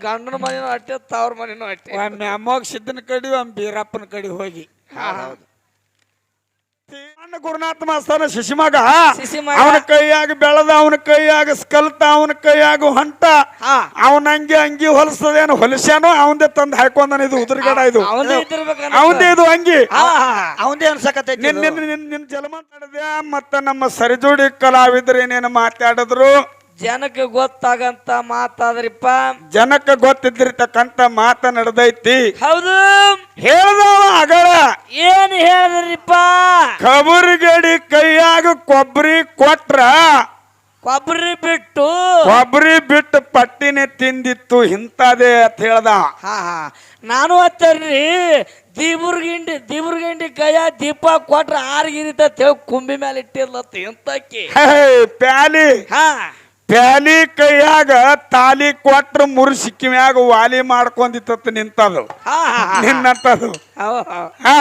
ಗಂಡನ ಮನೆನೂ ಅಟ್ಟೆ ತವ್ರ ಮನೆನೂ ಅಟ್ಟೆ. ಒಮ್ಮೆ ಅಮ್ಮೋಗ್ ಸಿದ್ದನ ಕಡಿ ಒಮ್ಮೆ ಬೀರಪ್ಪನ ಕಡಿ ಹೋಗಿ. ಅಣ್ಣ ಗುರುನಾಥ ಮಾಸ್ತಾನ ಶಿಶಿಮಗ. ಶಿಶಿಮಗ. ಅವನ ಕೈಯಾಗ ಬೆಳೆದ ಅವನ ಕೈಯಾಗ ಸ್ಕಲ್ತ ಅವನ ಕೈಯಾಗ ಹೊಂಟ. ಹಾ. ಅವನ ಅಂಗಿ ಅಂಗಿ ಹೊಲಸದೇನು ಹೊಲಸ್ಯಾನೋ ಅವಂದೇ ತಂದು ಹಾಕೊಂಡನ ಇದು ಉದುರುಗಡ ಇದು. ಅವಂದೇ ಇದ್ದಿರ್ಬೇಕನ್ನ ಅವಂದೇ ಇದು ಅಂಗಿ. ಅವಂದೇ ಅನ್ಸಕತೈತಿ ನಿನ್ನ ನಿನ್ನ ನಿನ್ನ ಜಲಮಾತಾಡದೆ ಜಲ ಮಾತಾಡದೆ ಮತ್ತ ನಮ್ಮ ಸರಿಜೋಡಿ ಕಲಾವಿದ್ರು ಏನೇನು ಮಾತಾಡಿದ್ರು? ಜನಕ್ಕೆ ಗೊತ್ತಾಗಂತ ಮಾತಾದ್ರಿಪ್ಪ. ಜನಕ್ಕೆ ಗೊತ್ತಿದ್ದಿರ್ತಕ್ಕಂತ ಮಾತ ನಡೆದೈತಿ. ಹೌದು. ಹೇಳ್ದವ ಅಗಳ ಏನ್ ಹೇಳಿದ್ರಿಪ್ಪ? ಕಬರಿಗಡಿ ಕೈಯಾಗ ಕೊಬ್ಬರಿ ಕೊಟ್ರ ಕೊಬ್ಬರಿ ಬಿಟ್ಟು. ಕೊಬ್ಬರಿ ಬಿಟ್ಟು ಪಟ್ಟಿನೇ ತಿಂದಿತ್ತು ಇಂಥದೇ ಅಂತ ಹೇಳ್ದ. ಹಾ ಹಾ. ನಾನು ಅತ್ತರ್ರಿ ದೀಬುರ್ಗಿಂಡಿ ದೀಬುರ್ಗಿಂಡಿ ಕೈಯ ದೀಪ ಕೊಟ್ರ ಆರ್ಗಿರಿತ ಕುಂಬಿ ಮೇಲೆ ಇಟ್ಟಿರ್ಲತ್ತ ಎಂತಕ್ಕಿ ಹೇ ಪ್ಯಾಲಿ. ಹಾ. ಪ್ಯಾಲಿ ಕೈಯಾಗ ತಾಲಿ ಕೊಟ್ರ ಮುರು ಮ್ಯಾಗ ವಾಲಿ ಮಾಡ್ಕೊಂಡಿತ್ತ ನಿಂತದು. ನಿನ್ನಂತದು. ಹಾ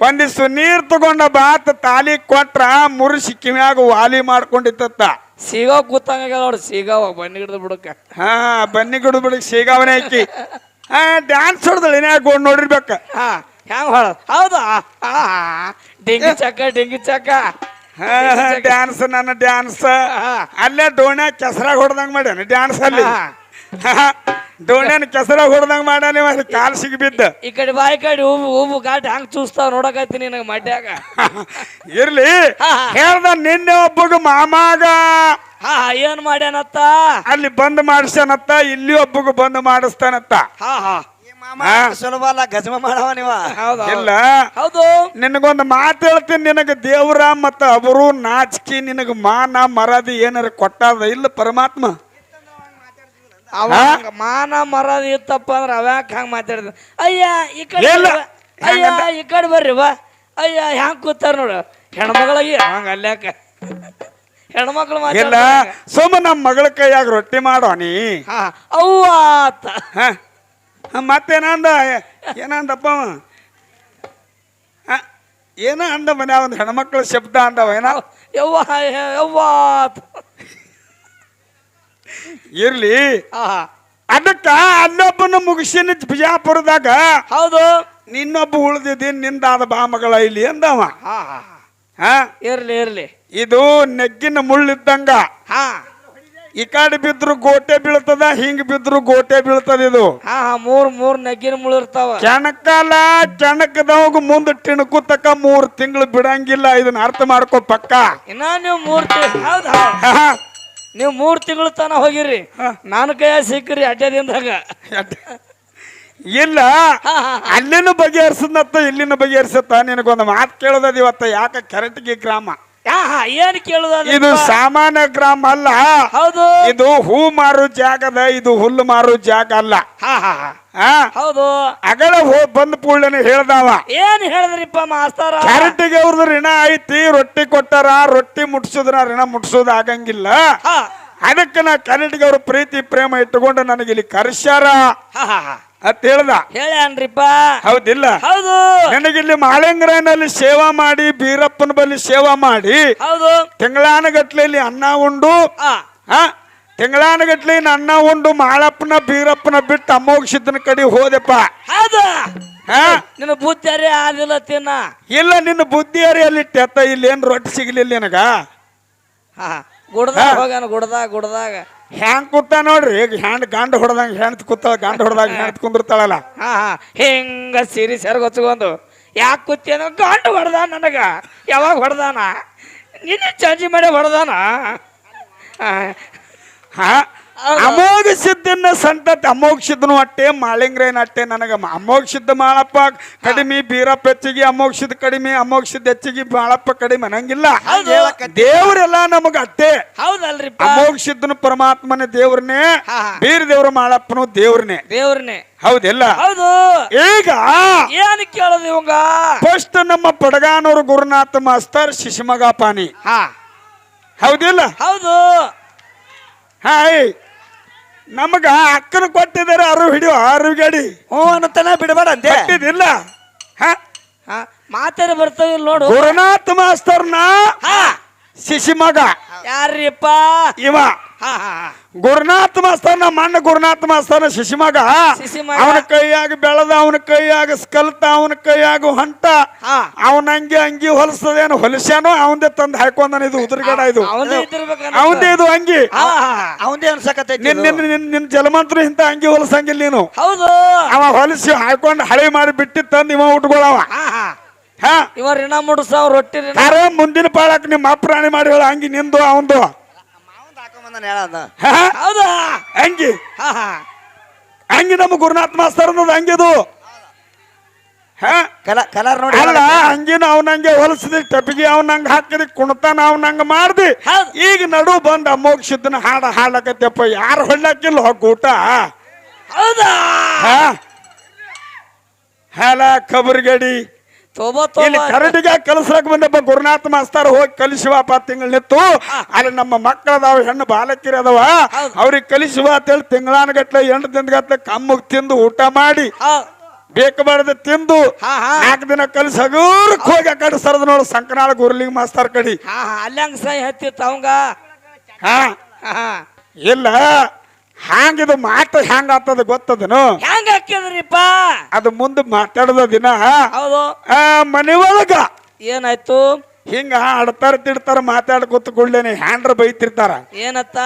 ಒಂದಿಷ್ಟು ನೀರ್ ತಗೊಂಡ ಬಾತ್ ತಾಲಿ ಕೊಟ್ರ ಮುರು ಮ್ಯಾಗ ವಾಲಿ ಮಾಡ್ಕೊಂಡಿತ್ತ ಸಿಗೋ ಕೂತಂಗ ನೋಡಿ ಸಿಗವ ಬನ್ನಿ ಗಿಡದ ಬಿಡಕ ಹಾ ಬನ್ನಿ ಗಿಡ ಬಿಡಕ್ ಸಿಗವನೇ ಹಾಕಿ ಹಾ ಡ್ಯಾನ್ಸ್ ಹೊಡೆದಳು ಗೋಡ್ ನೋಡಿರ್ಬೇಕ? ಹಾ ಹೊಳ ಹೌದಾ? ಡೆಂಗಿ ಚಕ್ಕ ಡೆಂಗಿ ಚಕ್ಕ ಡ್ಯಾನ್ಸ್ ನನ್ನ ಡ್ಯಾನ್ಸ್ ಅಲ್ಲೇ ಡೋಣ್ಯಾಗ ಕೆಸರಾಗ ಹೊಡೆದಂಗ ಮಾಡ್ಯಾನ ಡ್ಯಾನ್ಸ್ ಅಲ್ಲಿ ಡೋಣ್ಯಾನ ಕೆಸರಾಗ ಹೊಡೆದಂಗ ಮಾಡ್ಯಾನ ಅಲ್ಲಿ ಕಾಲ್ ಸಿಗಿ ಬಿದ್ದ ಈ ಕಡೆ ಬಾಯಿ ಕಡೆ ಹೂವು ಹೂವು ಗಾಡಿ ಹಂಗ್ ಚೂಸ್ತಾವ ನೋಡಕತ್ತೀನಿ ನನಗೆ ಮಡ್ಯಾಗ ಇರ್ಲಿ ಹಾ. ಹೇಳ್ದ ನಿನ್ನೆ ಒಬ್ಬಗ ಮಾಮಾಗ ಹಾ ಹಾ ಏನ್ ಮಾಡ್ಯಾನತ್ತ ಅಲ್ಲಿ ಬಂದ್ ಮಾಡಿಸ್ಯಾನತ್ತ ಇಲ್ಲಿ ಒಬ್ಬಗ ಬಂದ್ ಮಾಡಿಸ್ತಾನತ್ತ ಹಾ ಹಾ ಮಾಮ ಸುಲಭ ಗಜಮ ಮಾಡವ ನೀವ. ಹೌದು. ಇಲ್ಲ. ಹೌದು. ನಿನಗೊಂದು ಮಾತು ಹೇಳ್ತೀನಿ ನಿನಗೆ ದೇವ್ರ ಮತ್ತ ಅವರು ನಾಚಿಕೆ ನಿನಗ ಮಾನ ಮರದಿ ಏನಾರ ಕೊಟ್ಟಾದ ಇಲ್ಲ ಪರಮಾತ್ಮ? ಅವ ಹಂಗ ಮಾನ ಮರದ ಇತ್ತಪ್ಪ ಅಂದ್ರೆ ಅವ್ಯಾಕ ಹಂಗ ಮಾತಾಡಿದ? ಅಯ್ಯ ಈ ಕಡೆ ಇಲ್ಲ. ಬರ್ರಿ. ಅಯ್ಯ ಈ ಕಡೆ ಬರ್ರಿ ಬಾ ಅಯ್ಯ ಹ್ಯಾಂಗ ಕೂತಾರ ನೋಡು. ಹೆಣ್ಮಗಳಿಗೆ. ಹಂಗ ಅಲ್ಯಾಕ? ಹೆಣ್ಮಕ್ಳು ಇಲ್ಲ. ಮಾತಾಡ ಸುಮ್ಮ ನಮ್ಮ ಮಗಳ ಕೈಯಾಗ ರೊಟ್ಟಿ ಮಾಡೋ ನೀ? ಹಾ ಅವ್ವ ಆತ. ಹ? ಮತ್ತೇನಂದ? ಏನಂದಪ್ಪ ಏನ ಅಂದ ಮನೆ ಒಂದು ಹೆಣ್ಮಕ್ಳ ಶಬ್ದ ಅಂದವ ಏನ? ಯವ್ವ ಯವ್ವ. ಇರ್ಲಿ. ಅದಕ್ಕ ಅಲ್ಲೊಬ್ಬನ ಮುಗಿಸಿನ ಬಿಜಾಪುರದಾಗ ಹೌದು. ನಿನ್ನೊಬ್ಬ ಉಳಿದಿದ್ದೀನಿ ನಿಂದಾದ ಬಾ ಮಗಳ ಇಲ್ಲಿ ಅಂದವ. ಹ. ಇರ್ಲಿ ಇರ್ಲಿ. ಇದು ನೆಗ್ಗಿನ ಮುಳ್ಳಿದ್ದಂಗ. ಹಾ. ಈ ಕಡೆ ಬಿದ್ರು ಗೋಟೆ ಬೀಳ್ತದ ಹಿಂಗ್ ಬಿದ್ರು ಗೋಟೆ ಬೀಳ್ತದ ಇದು. ಹಾ ಹಾ ಮೂರ್ ಮೂರ್ ನಗಿನ ಮುಳಿರ್ತಾವ ಕೆಣಕಲ್ಲ ಕೆಣಕದವಾಗ ಮುಂದೆ ತಿಣಕುತಕ ಮೂರ್ ತಿಂಗಳು ಬಿಡಂಗಿಲ್ಲ ಇದನ್ನ ಅರ್ಥ ಮಾಡ್ಕೋ ಪಕ್ಕ. ಇನ್ನ ನೀವು ಮೂರ್ ಹೌದ್ ನೀವು ಮೂರ್ ತಿಂಗಳು ತನ ಹೋಗಿರಿ. ನಾನು ಕೈಯ ಸಿಕ್ಕ್ರಿ ಅಡ್ಡದಿಂದಾಗ ಇಲ್ಲ ಅಲ್ಲಿನ ಬಗೆಹರಿಸದತ್ತ ಇಲ್ಲಿನ ಬಗೆಹರಿಸತ್ತ. ನಿನಗೊಂದು ಮಾತು ಕೇಳೋದದ ಇವತ್ತ ಯಾಕ ಕೆರಟಿಗೆ ಗ್ರಾಮ? ಏನ್ ಕೇಳುದ ಇದು ಸಾಮಾನ್ಯ ಗ್ರಾಮ ಅಲ್ಲ. ಹೌದು. ಇದು ಹೂ ಮಾರು ಜಾಗದ ಇದು ಹುಲ್ಲು ಮಾರು ಜಾಗ ಅಲ್ಲ. ಹೌದು. ಅಗಲ ಹೋ ಬಂದ ಕೂಡಲೇ ಹೇಳ್ದಾವ. ಏನ್ ಹೇಳಿದ್ರಿಪ್ಪ ಮಾಸ್ತಾರ? ಕ್ಯಾರೆಟಿಗೆ ಅವ್ರದ್ದು ಋಣ ಐತಿ ರೊಟ್ಟಿ ಕೊಟ್ಟಾರ ರೊಟ್ಟಿ ಮುಟ್ಸುದ್ರ ಋಣ ಮುಟ್ಸೋದ್ ಆಗಂಗಿಲ್ಲ. ಅದಕ್ಕೆ ನಾ ಕ್ಯಾರೆಟಿಗೆ ಅವ್ರ ಪ್ರೀತಿ ಪ್ರೇಮ ಇಟ್ಟುಕೊಂಡು ನನಗೆ ಇಲ್ಲಿ ಕರ್ಸ್ಯಾರ ಅಂತ ಹೇಳ್ದ. ಹೇಳ್ಯಾನ್ರಿಪ್ಪ. ಹೌದಿಲ್ಲ. ಹೌದು. ನನಗಿಲ್ಲಿ ಮಾಳೆಂಗ್ರನಲ್ಲಿ ಸೇವಾ ಮಾಡಿ ಬೀರಪ್ಪನ ಬಳಿ ಸೇವಾ ಮಾಡಿ ಹೌದು. ತಿಂಗಳಾನಗಟ್ಲೆಯಲ್ಲಿ ಅನ್ನ ಉಂಡು ತಿಂಗಳಾನಗಟ್ಲೆ ಅನ್ನ ಉಂಡು ಮಾಳಪ್ಪನ ಬೀರಪ್ಪನ ಬಿಟ್ಟು ಅಮ್ಮೋಗ ಸಿದ್ದನ ಕಡೆ ಹೋದೆಪ್ಪ. ಹೌದು. ಹಾ ನಿನ್ನ ಬುದ್ಧರೇ ಆದಿಲ್ಲ ತಿನ್ನ. ಇಲ್ಲ ನಿನ್ನ ಬುದ್ಧಿ ತೆತ್ತ ಇಲ್ಲಿ ಏನ್ ರೊಟ್ಟಿ ಸಿಗ್ಲಿಲ್ಲ ನಿನಗ? ಹಾ ಗುಡ್ದಾಗ ಹೋಗನ ಗುಡ್ದಾಗ ಗುಡ್ದಾಗ. ಹ್ಯಾಂಗ್ ಕೂತ ನೋಡ್ರಿ? ಈಗ ಹ್ಯಾಂಡ್ ಗಂಡ ಹೊಡೆದಂಗ ಹೆಣ್ತ್ ಕೂತಾಳ ಗಂಡ ಹೊಡೆದಾಗ ಹೆಣ್ತ್ ಕುಂದಿರ್ತಾಳಲ್ಲ. ಹಾ ಹಾ. ಹಿಂಗ ಸಿರಿ ಸೆರಗೊಚ್ಕೊಂಡು ಯಾಕೆ ಕೂತೇನೋ ಗಂಡ ಹೊಡೆದ ನನಗ. ಯಾವಾಗ ಹೊಡೆದಾನ? ನಿನ್ನೆ ಚಂಜಿ ಮಾಡಿ ಹೊಡೆದಾನ? ಹಾ. ಅಮೋಘ ಸಿದ್ಧನ ಸಂತತಿ ಅಮೋಘ ಸಿದ್ದನು ಅಟ್ಟೆ ಮಾಳಿಂಗ್ರೇನ್ ಅಟ್ಟೆ ನನಗೆ ಸಿದ್ಧ ಮಾಳಪ್ಪ ಕಡಿಮೆ ಬೀರಪ್ಪ ಹೆಚ್ಚಿಗೆ ಅಮೋಘ ಸಿದ್ಧ ಕಡಿಮೆ ಅಮೋಘ ಸಿದ್ಧ ಹೆಚ್ಚಿಗೆ ಬಾಳಪ್ಪ ಕಡಿಮೆ ಅನ್ನಂಗಿಲ್ಲ. ದೇವ್ರೆಲ್ಲ ನಮಗ ಅಟ್ಟೆ. ಹೌದಲ್ರಿ ಅಮೋಘ ಸಿದ್ದನು ಪರಮಾತ್ಮನ ದೇವ್ರನೇ ಬೀರ್ ದೇವ್ರ ಮಾಳಪ್ಪನು ದೇವ್ರನೇ ದೇವ್ರನೇ ಹೌದಿಲ್ಲ? ಹೌದು. ಈಗ ಏನು ಕೇಳೋದು ಇವಂಗ? ಫಸ್ಟ್ ನಮ್ಮ ಪಡಗಾನೂರು ಗುರುನಾಥ ಮಾಸ್ತರ್ ಶಿಶುಮಗ ಪಾನಿ. ಹಾ. ಹೌದಿಲ್ಲ? ಹೌದು. ಹಾಯ್. ನಮಗ ಅಕ್ಕನ ಕೊಟ್ಟಿದ್ದಾರೆ ಅರು ಹಿಡಿಯೋ ಅರು ಗಡಿ. ಹ್ಞೂ ಅನ್ನತನ ಬಿಡಬೇಡ ಅಂದೆ. ಕೊಟ್ಟಿದ್ದಿಲ್ಲ. ಹ? ಹಾ ಮಾತಾಡಿ ಬರ್ತಾವಿಲ್ಲ ನೋಡು. ಗುರುನಾಥ ಮಾಸ್ತರ್ನ ಹಾ. ಶಿಶಿ ಮಗ. ಯಾರ್ರಿಪ್ಪ? ಇವ. ಹಾ ಹಾ ಹಾ. ಗುರುನಾಥ ಮಾಸ್ತಾನ ಮಣ್ಣ ಗುರುನಾಥ ಮಾಸ್ತಾನ ಶಿಶಿ ಮಗ. ಶಿಶಿ ಅವನ ಕೈಯಾಗ ಬೆಳೆದ ಅವನ ಕೈಯಾಗ ಸ್ಕಲ್ತ ಅವನ ಕೈಯಾಗ ಹೊಂಟ. ಹಾ. ಅವನ ಅಂಗಿ ಅಂಗಿ ಹೊಲಿಸ್ತದೇನು ಹೊಲಸ್ಯಾನೋ ಅವಂದೇ ತಂದು ಹಾಕೊಂಡ ಇದು ಉದ್ರಗಡ ಇದು. ಅವಂದೇ ಇದ್ದಿರ್ಬೇಕನ್ನ ಅವಂದೇ ಇದು ಅಂಗಿ. ಅವಂದೇ ಅನ್ಸಕತೈತಿ ನಿನ್. ನಿನ್ ನಿನ್ ನಿನ್ ಜಲಮಂತ್ರ ಇಂತ ಅಂಗಿ ಹೊಲಸಂಗಿಲ್ಲ ನೀನು. ಹೌದು. ಅವ ಹೊಲಸಿ ಹಾಕೊಂಡು ಹಳೆ ಮಾಡಿ ಬಿಟ್ಟಿ ತಂದು ಇವ ಉಟ್ಕೊಳವ. ಹಾ ಹಾ. ಹಾ? ಇವ ರಿಣ ಮುಡ್ಸಾವ್ ರೊಟ್ಟಿ ಯಾರೋ ಮುಂದಿನ ಪಾಳಕ್ ನಿಮ್ಮ ಅಪ್ರಾಣಿ ಮಾಡಿ ಹೇಳ ಹಂಗಿ ನಿಂದು ಅವಂದು. ಹಂಗಿ ಹಂಗಿ ಹೇಳದ ಹಾ ಹೌದಾ? ಅಂಗಿ. ಹಾ ಹಾ. ಅಂಗಿ ನಮ್ಮ ಗುರುನಾಥ್ ಮಾಸ್ತರ್ ಅನ್ನೋದು ಹಂಗಿದು ಹಾ? ಕಲ ಕಲರ್ ನೋಡಿ ಅಲ್ಲ ಹಂಗಿನ ಅವನಂಗೆ ಹೊಲಸದಿ ಟಪಿಗೆ ಅವನಂಗ ಹಾಕಿದಿ ಕುಣತಾನ ಅವನಂಗ ಮಾಡ್ದಿ. ಹೌದ್. ಈಗ ನಡು ಬಂದ ಅಮೋಕ್ಷದನ ಹಾಡ ಹಾಡಕತ್ತಪ್ಪ ಯಾರು ಹೊಳ್ಳಕ್ಕಿಲ್ಲ ಊಟ? ಹೌದಾ? ಹಾ? ಹಾಲ ಕಬರ್ಗಡಿ. ತೋಬೋ ಇಲ್ಲಿ ಕರಡಿಗೆ ಕಲಸಕ್ ಬಂದಪ್ಪ ಗುರುನಾಥ ಮಾಸ್ತಾರ ಹೋಗಿ ಕಲಿಸುವಪ್ಪ ತಿಂಗಳು ನಿತ್ತು ಅಲ್ಲಿ ನಮ್ಮ ಮಕ್ಕಳದಾವ ಹೆಣ್ಣು ಬಾಲಕಿರಿ ಅದಾವ. ಅವ್ರಿಗೆ ಕಲಿಸುವ ಅಂತೇಳಿ ತಿಂಗಳಾನಗಟ್ಲೆ ಎಂಟು ದಿನಗಟ್ಲೆ ಕಮ್ಮಗ್ ತಿಂದು ಊಟ ಮಾಡಿ. ಹೌದ್. ಬೇಕು ಬಾರ್ದು ತಿಂದು. ನಾಲ್ಕು ದಿನ ಕಲಿಸಿ ಹೋಗಿ ಆ ಕಡೆ ಸರದ ನೋಡು ಸಂಕನಾಳ ಗುರುಲಿಂಗ ಮಾಸ್ತರ್ ಕಡಿ. ಅಲ್ಲಂಗ ಸೈ ಹತ್ತಿತ್ತು ಅವಂಗ. ಹಾ. ಇಲ್ಲ. ಹ್ಯಾಂಗಿದು ಮಾತು ಹ್ಯಾಂಗ ಆತದ ಗೊತ್ತದನು? ಹೆಂಗ ಹಾಕಿದ್ರಿಪ್ಪ? ಅದು ಮುಂದೆ ಮಾತಾಡದ ದಿನ ಹೌದು. ಆ ಮನೆ ಒಳಗ ಏನಾಯ್ತು? ಹಿಂಗ ಆಡ್ತಾರ ತಿಡ್ತಾರ ಮಾತಾಡ ಕೂತ್ಕೊಳ್ಳೇನೆ ಹ್ಯಾಂಡ್ರ ಬೈತಿರ್ತಾರ. ಏನತ್ತ?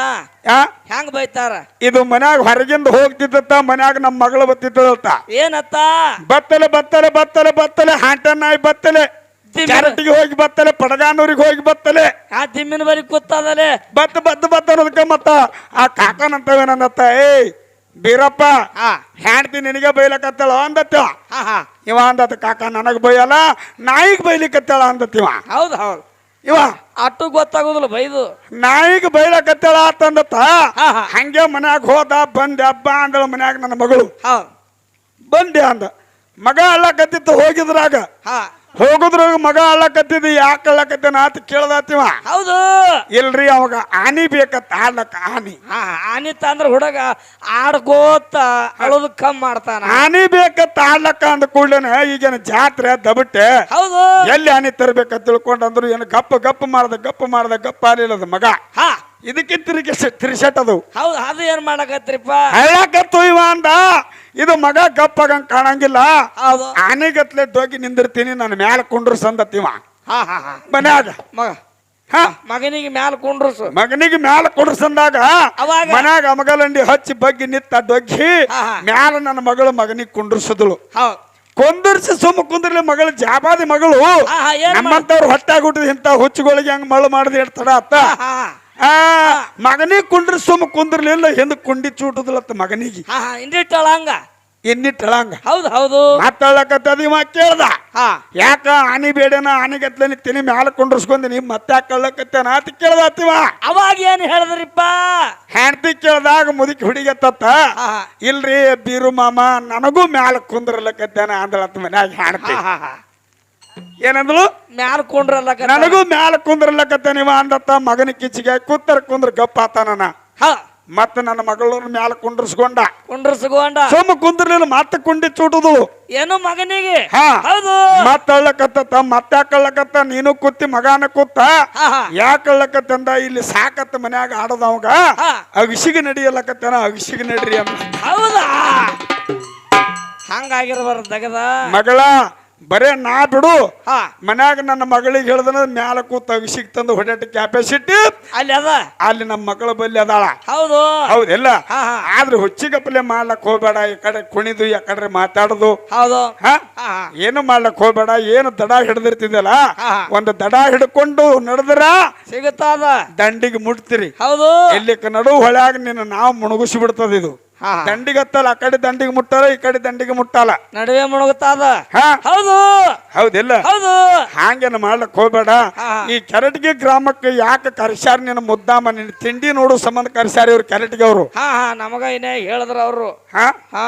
ಆ? ಹೆಂಗ್ ಬೈತಾರ? ಇದು ಮನ್ಯಾಗ ಹೊರಗಿಂದ ಹೋಗ್ತಿದ್ದತ್ತ ಮನ್ಯಾಗ ನಮ್ಮ ಮಗಳು ಬತ್ತಿದ್ದತ್ತ ಏನತ್ತ? ಬತ್ತಲೆ ಬತ್ತಲೆ ಬತ್ತಲೆ ಬತ್ತಲೆ ಹಾಂಟ ನಾಯಿ ಬತ್ತಲೆ. ಕ್ಯಾರೆಟ್ಗೆ ಹೋಗಿ ಬತ್ತಲೆ ಪಡಗಾನೂರಿಗೆ ಹೋಗಿ ಬತ್ತಲೆ. ಆ ದಿಮ್ಮಿನ ಬರಿ ಕೂತದಲೆ. ಬತ್ತ ಬತ್ತ ಬತ್ತ ಅನ್ನೋದಕ್ಕೆ ಮತ್ತ ಆ ಕಾಕನಂತವೇನಂದತ್ತ ಏಯ್ ಬೀರಪ್ಪ ಹಾ ಹೆಂಡ್ತಿ ನಿನಗೆ ಬೈಲಕತ್ತಳ? ಅಂದತ್ತ ಇವ. ಅಂದತ್ತ ಕಾಕ ನನಗ್ ಬೈಯಲ್ಲ ನಾಯಿಗ್ ಬೈಲಿಕತ್ತಳ? ಅಂದತ್ತಿವ ಹೌದು ಹೌದು. ಇವ. ಅಟ್ಟು ಗೊತ್ತಾಗೋದಿಲ್ಲ ಬೈದು. ನಾಯಿಗೆ ಬೈಲಕತ್ತಳ ಅಂತಂದತ್ತ. ಹಂಗೆ ಮನ್ಯಾಗ ಹೋದ ಬಂದೆ ಹಬ್ಬ ಅಂದಳ ಮನ್ಯಾಗ ನನ್ನ ಮಗಳು. ಬಂದೆ ಅಂದ. ಮಗ ಅಳ್ಳಕತ್ತಿತ್ತು ಹೋಗಿದ್ರಾಗ. ಹಾ. ಹೋಗುದ್ರಾಗ ಮಗ ಅಳ್ಳಕತ್ತಿದ್ದು ಯಾಕೆ ಅಳ್ಳಕತ್ತೇನ ಆತ ಕೇಳ್ದಾತಿವ. ಹೌದು. ಇಲ್ರಿ ಅವಾಗ ಆನಿ ಬೇಕತ್ತ ಆಡ್ಲಕ್ಕ ಆನಿ. ಹಾ ಆನೆ ತಂದ್ರೆ ಹುಡುಗ ಆಡ್ಕೋತ ಅಳೋದು ಕಮ್ ಮಾಡ್ತಾನ. ಆನಿ ಬೇಕತ್ತ ಆಡ್ಲಕ್ಕ ಅಂದ ಕೂಡ್ಲೇನ ಈಗೇನ ಜಾತ್ರೆ ದಬಟ್ಟೆ. ಹೌದು. ಎಲ್ಲಿ ಆನಿ ತರ್ಬೇಕಂತ ತಿಳ್ಕೊಂಡಂದ್ರು ಏನು ಗಪ್ಪ ಗಪ್ಪ ಮಾಡ್ದ ಗಪ್ಪ ಮಾಡ್ದ ಗಪ್ಪ ಆಲಿಲ್ಲದ ಮಗ. ಹಾ. ಇದಕ್ಕೆ ತಿರುಗಿ ತಿರ್ಸೆಟ್ ಅದು ಹೌದು ಅದು ಏನ್ ಮಾಡಕತ್ರಿಪ್ಪ? ಹೇಳಕತ್ತು ಇವ ಅಂದ. ಇದು ಮಗ ಗಪ್ಪಾಗಂಗ್ ಕಾಣಂಗಿಲ್ಲ. ಆನೆಗತ್ಲೆ ಡೋಗಿ ನಿಂದಿರ್ತೀನಿ ನನ್ನ ಮ್ಯಾಲ ಕುಂಡ್ರು ಸಂದತಿವ ಹಾ ಹಾ ಹಾ. ಮನ್ಯಾಗ. ಮಗ. ಹಾ. ಮಗನಿಗೆ ಮ್ಯಾಲ ಕುಂಡ್ರಸು ಮಗನಿಗೆ ಮ್ಯಾಲ ಕುಂಡ್ರಸಂದಾಗ ಅವಾಗ? ಮನ್ಯಾಗ ಅಮಗಲಂಡಿ ಹಚ್ಚಿ ಬಗ್ಗಿ ನಿತ್ತ ದೊಗ್ಗಿ. ಮ್ಯಾಲ ನನ್ನ ಮಗಳು ಮಗನಿಗೆ ಕುಂಡ್ರಸದಳು. ಕುಂದರ್ಸಿ ಸುಮ್ಮ ಕುಂದ್ರಲಿ ಮಗಳು ಜಾಬಾದಿ ಮಗಳು. ನಮ್ಮಂತವ್ರು ಹೊಟ್ಟೆ ಹುಟ್ಟಿದ ಇಂಥ ಹುಚ್ಚುಗಳಿಗೆ ಹಂಗ ಮಳು ಮಾಡದೆ ಇಡ್ತಾರ ಅತ್ತ ಆ ಮಗನಿಗೆ ಕುಂಡ್ರಿ ಸುಮ್ ಕುಂದ್ರಲಿಲ್ಲ ಹಿಂದ ಕುಂಡಿ ಚೂಟದಲತ್ತ ಮಗನಿಗೆ? ಹಾ ಹಾ ಇಂಡಿಟ್ಟಳ ಹಂಗ? ಇನ್ನಿಟ್ಟಳಂಗ ಹೌದು ಹೌದು. ಮಾತಾಡ್ಲಕತ್ತದ ಇವ ಕೇಳ್ದ? ಹಾ. ಯಾಕ ಆನಿ ಬೇಡನ ಆನಿಗತ್ಲೆ ನಿಂತೀನಿ ಮ್ಯಾಲ ಕುಂಡ್ರಸ್ಕೊಂದಿನಿ ಮತ್ತೆ ಯಾಕೆ ಕಳ್ಳಕತ್ತೇನ ಅಂತ ಅತ್ತಿವ ಅವಾಗ ಏನ್ ಹೇಳಿದ್ರಿಪ್ಪ? ಹೆಂಡತಿ ಕೇಳ್ದಾಗ ಮುದುಕಿ ಹುಡುಗತ್ತತ್ತ ಹಾ ಹಾ. ಇಲ್ರಿ ಬೀರು ಮಾಮ ನನಗೂ ಮ್ಯಾಲ ಕುಂದ್ರಲಕತ್ತೇನ ಅಂದಳತ್ತ ಮನ್ಯಾಗ ಹೆಂಡತಿ. ಏನಂದ್ಳು ಮ್ಯಾಲ ಕುಂಡ್ರಲ್ಲ ನನಗೂ ಮ್ಯಾಲ ಕುಂದ್ರಲಕತ್ತೇನ ನೀವ ಅಂದತ್ತ ಮಗನ ಕಿಚ್ಚಿಗೆ ಕೂತರ ಕುಂದ್ರ ಗಪ್ಪ ಆತನ ಹಾ. ಮತ್ತೆ ನನ್ನ ಮಗಳನ್ನ ಮ್ಯಾಲ ಕುಂಡ್ರಸ್ಕೊಂಡ. ಕುಂಡ್ರಸ್ಕೊಂಡ. ಸೋಮ ಕುಂದ್ರಲಿಲ್ಲ ಮತ್ತೆ ಕುಂಡಿ ಚೂಟುದು ಏನು ಮಗನಿಗೆ? ಹಾ. ಹೌದು. ಮತ್ತ ಕಳ್ಳಕತ್ತ ನೀನು ಕುತ್ತಿ ಮಗನ ಕೂತ. ಯಾಕಳ್ಳಕತ್ತಂದ ಇಲ್ಲಿ ಸಾಕತ್ತ ಮನ್ಯಾಗ ಆಡದವಂಗ ಅಗಿಸಿಗೆ ಅಗಸಿಗೆ ಅಗಿಸಿಗೆ ನಡ್ರಿ ಅಂತ ಹೌದಾ? ಹಂಗಾಗಿರ್ಬಾರ್ದು ದಗದ. ಮಗಳ ಬರೇ ನಾ ಬಿಡು. ಹಾ. ಮನ್ಯಾಗ ನನ್ನ ಮಗಳಿಗೆ ಹೇಳ್ದನ ಮ್ಯಾಲ ಕೂತ ವಿಷಿಕ್ ತಂದು ಹೊಡೆಟ ಕ್ಯಾಪಾಸಿಟಿ ಅಲ್ಲಿ ಅದ? ಅಲ್ಲಿ ನಮ್ಮ ಮಗಳ ಬಲ್ಲಿ ಅದಾಳ. ಹೌದು. ಹೌದಿಲ್ಲ ಹಾ, ಹಾ. ಆದ್ರೆ ಹುಚ್ಚಿಗಪ್ಪಲೆ ಮಾಡ್ಲಕ್ ಹೋಗ್ಬೇಡ ಈ ಕಡೆ ಕುಣಿದು ಈ ಕಡೆ ಮಾತಾಡುದು. ಹೌದು. ಹಾ? ಹಾ ಹಾ. ಏನು ಮಾಡ್ಲಕ್ ಹೋಗ್ಬೇಡ ಏನು ದಡ ಹಿಡ್ದಿರ್ತಿದ್ದಲ್ಲ ಹಾ. ಒಂದು ದಡ ಹಿಡ್ಕೊಂಡು ನಡೆದ್ರ ಸಿಗುತ್ತಾದ? ದಂಡಿಗೆ ಮುಟ್ತಿರಿ. ಹೌದು. ಇಲ್ಲಿ ನಡು ಹೊಳ್ಯಾಗ ನಿನ್ನ ನಾವು ಮುಣಗಿಸಿ ಬಿಡ್ತದ ಇದು. ದಂಡಿಗೆ ಹತ್ತಲ್ಲ ಆ ಕಡೆ ದಂಡಿಗೆ ಮುಟ್ಟಲ್ಲ ಈ ಕಡೆ ದಂಡಿಗೆ ಮುಟ್ಟಲ್ಲ. ನಡುವೆ ಮುಳುಗುತ್ತಾದ ಹಾ. ಹೌದು. ಹೌದಿಲ್ಲ. ಹೌದು. ಹಾಗೇನು ಮಾಡ್ಲಕ್ ಹೋಗ್ಬೇಡ. ಈ ಕೆರಟಿಗೆ ಗ್ರಾಮಕ್ಕೆ ಯಾಕೆ ಕರ್ಸ್ಯಾರ ನಿನ್ನ ಮುದ್ದಾಮ? ನಿನ್ನ ತಿಂಡಿ ನೋಡು ಸಂಬಂಧ ಕರ್ಸ್ಯಾರ ಇವ್ರು ಕೆರಟಿಗೆ ಅವರು. ಹಾ ಹಾ ನಮಗ ಇನ್ನೇ ಹೇಳಿದ್ರ ಅವರು. ಹಾ? ಹಾ.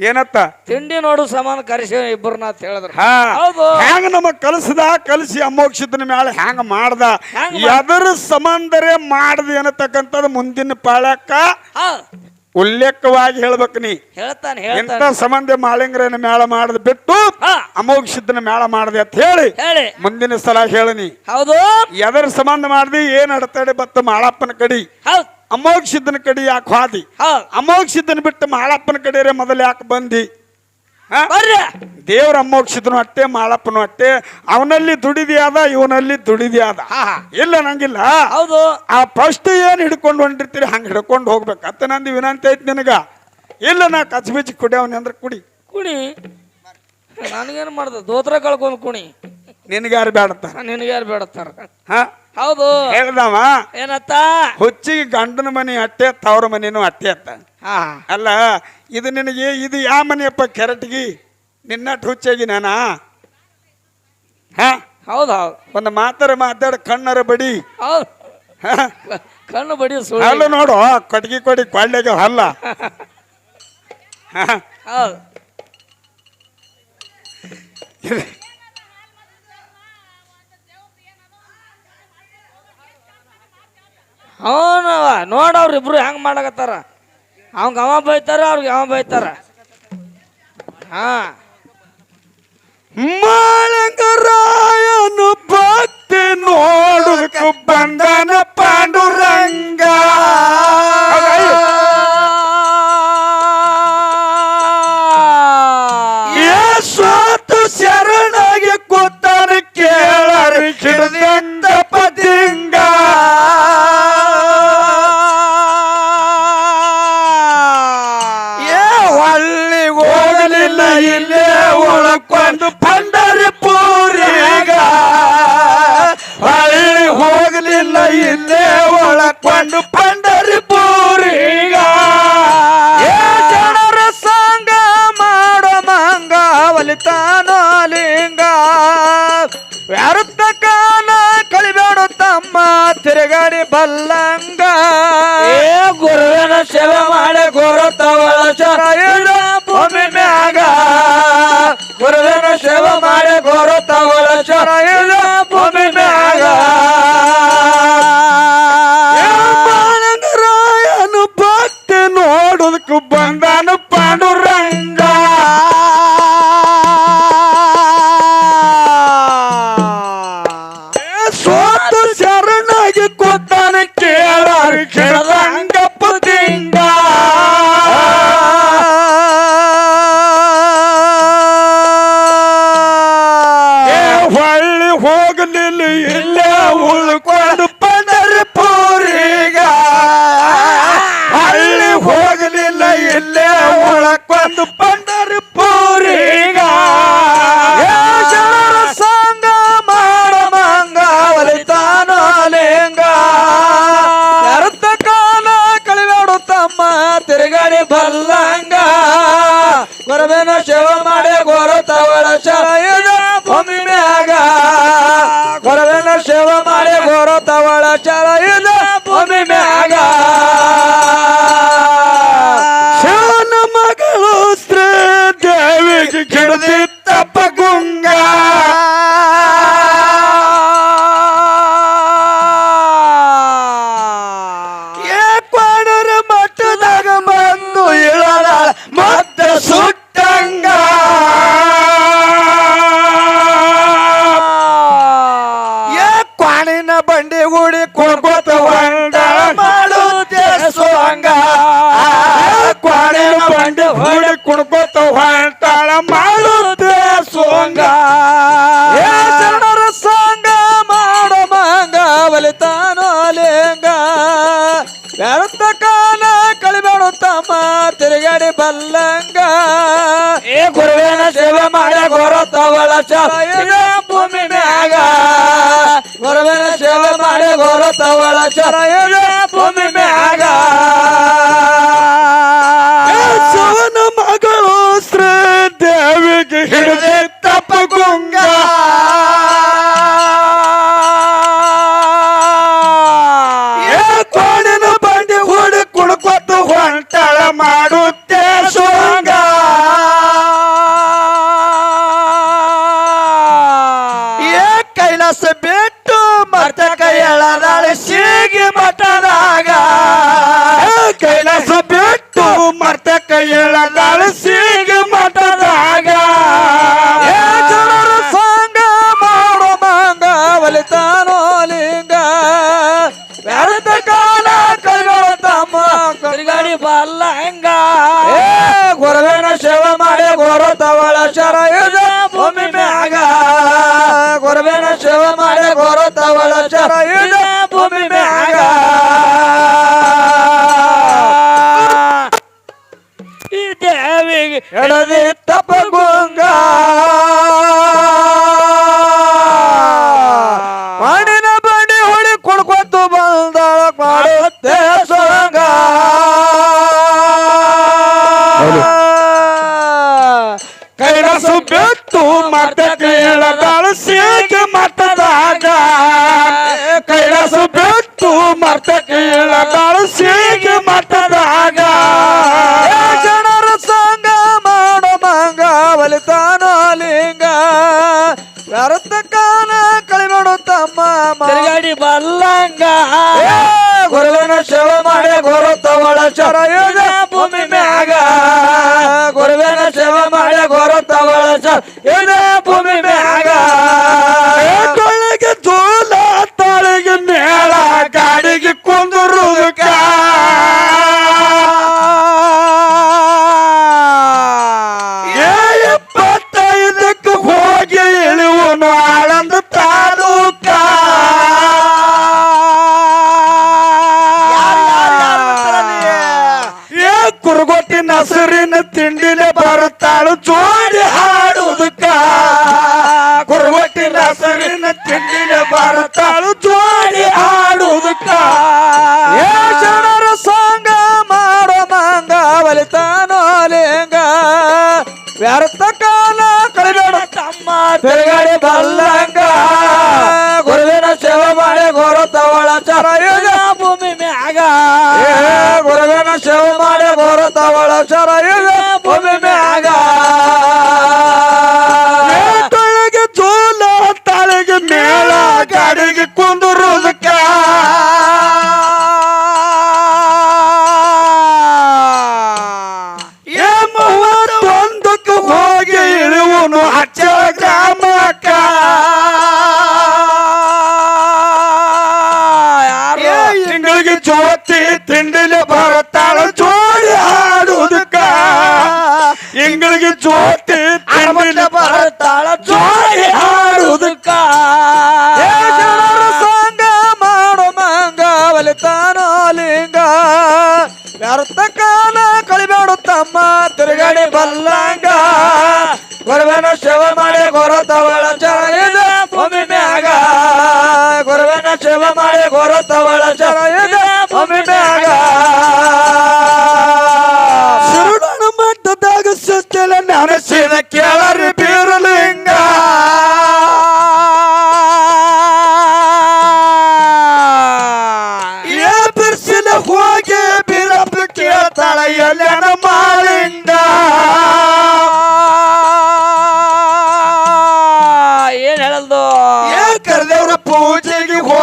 ಏನತ್ತ? ತಿಂಡಿ ನೋಡು ಸಮಾನ ಕರೆಸಿ ಇಬ್ಬರನ್ನ ಅಂತ ಹೇಳಿದ್ರು. ಹಾ. ಹೌದು. ಹ್ಯಾಂಗ ನಮಗ್ ಕಲಿಸದ? ಕಲಿಸಿ ಅಮೋಕ್ಷಿತನ ಮೇಲೆ ಹ್ಯಾಂಗ ಮಾಡ್ದ? ಎದುರು ಸಂಬಂಧರೇ ಮಾಡ್ದ ಏನತಕ್ಕಂಥದ್ದು ಮುಂದಿನ ಪಾಳಕ್ಕ ಉಲ್ಲೇಖವಾಗಿ ಹೇಳ್ಬೇಕು ನೀ. ಹೇಳ್ತಾನೆ ಇಂಥ ಹೇಳ್ತಾನೆ ಸಂಬಂಧ ಮಾಳಿಂಗ್ರನ ಮೇಳ ಮಾಡದ್ ಬಿಟ್ಟು ಹಾ. ಅಮೋಘ ಸಿದ್ಧನ ಮೇಳ ಮಾಡದೆ ಅಂತ ಹೇಳಿ ಹೇಳಿ. ಮುಂದಿನ ಸಲ ಹೇಳನಿ ಹೌದು. ಎದರ ಸಂಬಂಧ ಮಾಡ್ದಿ ಏನ್ ಅಡತಡೆ ಬತ್ತ ಮಾಳಪ್ಪನ ಕಡಿ? ಹೌದು. ಅಮೋಘ ಸಿದ್ಧನ ಕಡಿ ಯಾಕೆ ಹಾದಿ? ಹೌದು. ಅಮೋಘ ಸಿದ್ಧನ ಬಿಟ್ಟು ಮಾಳಪ್ಪನ ಕಡೆಯರೆ ಮೊದಲು ಯಾಕೆ ಬಂದಿ? ಬರ್ರಿ. ದೇವ್ರ ಅಮ್ಮೋಕ್ಷಿದ್ನು ಅಟ್ಟೆ ಮಾಳಪ್ಪನು ಅಟ್ಟೆ ಅವನಲ್ಲಿ ದುಡಿದಿ ಇವನಲ್ಲಿ ದುಡಿದಿ ಇಲ್ಲ ನಂಗಿಲ್ಲ. ಹೌದು. ಆ ಫಸ್ಟ್ ಏನ್ ಹಿಡ್ಕೊಂಡು ಹೊಂಟಿರ್ತೀರಿ ಹಂಗೆ ಹಿಡ್ಕೊಂಡು ಹೋಗ್ಬೇಕು. ಅತ್ತ ನಂದು ವಿನಂತಿ ಐತಿ ನಿನಗ. ಇಲ್ಲ ನಾ ಕಚ್ಬಿಚ್ಚಿ ಕುಡಿಯವನಿ ಅಂದ್ರೆ ಕುಡಿ. ಕುಣಿ ನನಗೇನು ಮಾಡ್ದ? ದೋತ್ರ ಕಳ್ಕೊಂಡು ಕುಣಿ. ನಿನಗ್ಯಾರು ಬೇಡತ್ತಾರ ನಿನಗ್ಯಾರು ಬೇಡತ್ತಾರ ಹಾ? ಹೌದು. ಹೇಳ್ದವ? ಏನತ್ತ? ಹುಚ್ಚಿಗೆ ಗಂಡನ ಮನೆ ಅಟ್ಟೆ ತವ್ರ ಮನೆನೂ ಅಟ್ಟೆ ಅತ್ತ ಹಾ. ಅಲ್ಲ ಇದು ನಿನಗೆ ಇದು ಯಾವ ಮನೆಯಪ್ಪ ಕೆರಟ್ಗಿ? ನಿನ್ನಟ್ಟು ಹುಚ್ಚಾಗಿ ನಾನಾ? ಹಾ? ಹೌದು ಹೌದು. ಒಂದು ಮಾತರ ಮಾತಾಡ ಕಣ್ಣರ ಬಡಿ. ಹೌದು. ಹಾ? ಕಣ್ಣು ಬಡಿ ಅಲ್ಲ ಹಲ್ಲು ನೋಡು ಕಟ್ಗಿ ಕೊಡಿ ಕೊಳ್ಳೆಗೆ ಹಲ್ಲ? ಹೌದು. ಅವನವ, ನೋಡ ಅವ್ರ ಇಬ್ರು ಹೆಂಗ್ ಮಾಡಕತ್ತಾರ. ಅವಂಗ ಅವ ಬೈತಾರ, ಅವ್ರಿಗೆ ಅವ ಬೈತಾರ. ಹಾ. ಮಾಳಂಗರಾಯನು ಭಕ್ತಿ ನೋಡುಕ ಬಂದನ ಪಾಂಡುರಂಗ. ಸೇವೆ 过来了 ಮಂಗ ಒಲಿತಾನೋ ಲಿಂಗ ವ್ಯರ್ಥ ಕಾಲ ಕಳಿಬೇಡು ತಮ್ಮ ತಿರುಗಡಿ ಬಲ್ಲಂಗ. ಏ ಗುರುವಿನ ಸೇವೆ ಮಾಡಿ ಗುರು ತವಳ ಚರಾಯುಧ ಭೂಮಿ ಮ್ಯಾಗ. ಗುರುವೇನ ಸೇವೆ ಮಾಡಿ ಗುರು ತವಳ ಚರಾಯುಧ ಭೂಮಿ ಮ್ಯಾಗ. ಶಿವನ ಮಗಳು ಶ್ರೀ ದೇವಿಗೆ ಹಿಡಿದಿತ್ತಪ್ಪ ಗುಂಗ. bad ಭೂಮಿ ಮ್ಯಾಗ. ಈ ದೇವಿಗೆ ಎಡದಿ ಸೇಗೆ ಮಠದಾಗ ಜನರ ಸಂಗ ಮಾಡೋ ಮಂಗ ಬಲಿತಾನೋ ಲಿಂಗ ವ್ಯರ್ಥ ಕಳಿ ನೋಡು ತಮ್ಮ ಮ- ತಿರುಗಾಡಿ ಬಲ್ಲಂಗ. ಗುರುವಿನ ಶವ ಮಾಡಿ ಗುರು ತವಳ ಇದ ಭೂಮಿ ಮ್ಯಾಗ. ಗುರುವಿನ ಶವ ಮಾಡಿ ಗುರು ತವಳ ಚರ ಇದ ಭೂಮಿ ಮ್ಯಾಗ. ತೊಳಗೆ ತೋಲ ತಾಳಿಗೆ ಮೇಳ ಗಾಡಿಗೆ ಕುಂದುರುದಕ್ಕ ತಿಂಡಿಲೆ ಬರುತ್ತಾಳು ಜೋಡಿ ಆಡುವುದಕ್ಕ. ಸಂಗ ಮಾಡೋ ಮಂಗ ಬಲಿತಾನೋ ಲಿಂಗ. ವ್ಯರ್ಥ ಕಾಲ ಕಳಿಬೇಡ ತಮ್ಮ ತಿರುಗಾಡಿ ಬಲ್ಲಂಗ. ಗುರುವಿನ ಸೇವೆ ಮಾಡಿ ಗುರು ತವಳ ಚರ ಇದ ಭೂಮಿ ಮ್ಯಾಗ. ಗುರುವಿನ ಸೇವೆ ಮಾಡಿ ಗುರು ತವಳ ಚರ ಇದ ಭೂಮಿ ಕಳಿಬೇಡು ತಿರುಗಡಿ ಬಲ್ಲಂಗ. ಗುರುವಿನ ಶಿವ ಮಾಡಿ ಗೊರತವಳ ತವಳ ಚರ ಇದ, ಭೂಮಿ ಮ್ಯಾಗ. ಗುರುವಿನ ಶಿವ ಮಾಡಿ ಗೊರತವಳ ತವಳ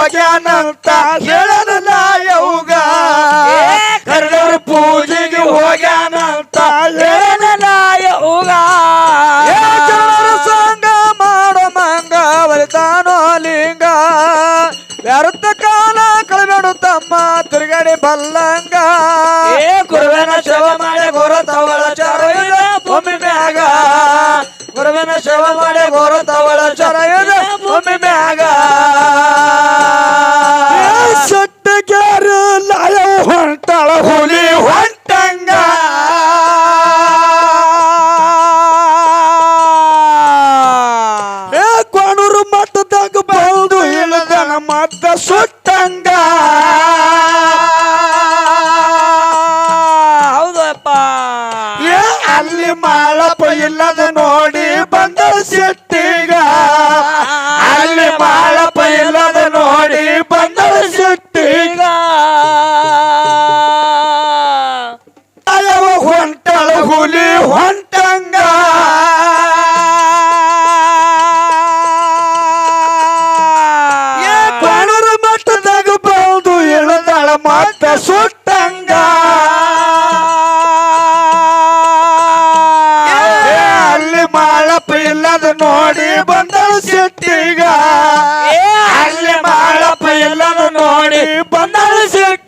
ಹೋಗ್ಯಾನಂತ ಹೇಳನಲ್ಲ ಯೌಗ ಕರೆದೇವ್ರ ಪೂಜೆಗೆ ಹೋಗ್ಯಾನಂತ ಹೇಳನಲ್ಲ ಹೋಗ ಏ ಸಂಗ ಮಾಡೋ ಮಂಗ ಬಲಿತಾನೋ ಲಿಂಗ. ವ್ಯರ್ಥ ಕಾಲ ಕಳಿಬೇಡು ತಮ್ಮ ತಿರುಗಡೆ ಬಲ್ಲಂಗ ரத்த சுட்டங்கா ಅಲ್ಲಿ ಮಾಳಪ್ಪ ಇಲ್ಲದ ನೋಡಿ ಬಂದಳು ಸಿಟ್ಟಿಗ. ಅಲ್ಲಿ ಮಾಳಪ್ಪ ಇಲ್ಲದ ನೋಡಿ ಬಂದಳು ಸಿಟ್ಟ